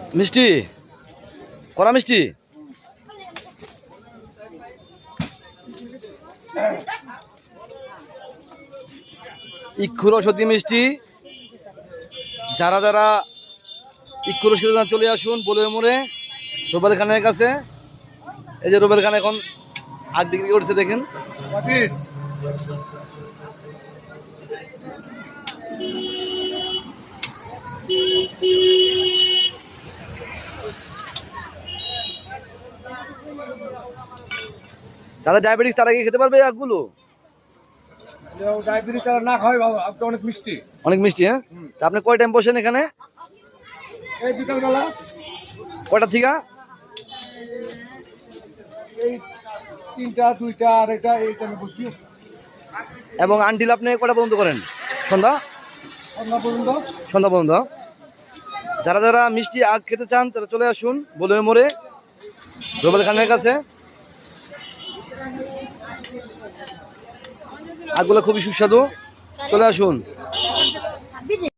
মিষ্টি? কড়া মিষ্টি? ইক্ষুর সতী মিষ্টি। যারা যারা ইক্ষুর চলে আসুন, বলে মোড়ে রুবেল খানের কাছে। এই যে রুবেল খান এখন আগ বিক্রি করছে, দেখেন। যারা ডায়াবেটিস তারা কি খেতে পারবে আগগুলো ডায়াবেটিস তারা না খাওয়াই ভালো আপনি অনেক মিষ্টি। অনেক মিষ্টি হ্যাঁ? তা আপনি কয় টাইম বসেন এখানে? এই বিকালবেলা। কয়টা থেকে? এই তিনটা দুইটা আড়াইটা এই টাইমে বসি। এবং আন্টিল আপনি কটা পর্যন্ত করেন? সন্ধ্যা? সন্ধ্যা পর্যন্ত। সন্ধ্যা পর্যন্ত। যারা যারা মিষ্টি আগ খেতে চান তারা চলে আসুন বলে মোড়ে। রুবেল খানের কাছে? আগগুলো খুবই সুস্বাদু। চলে আসুন।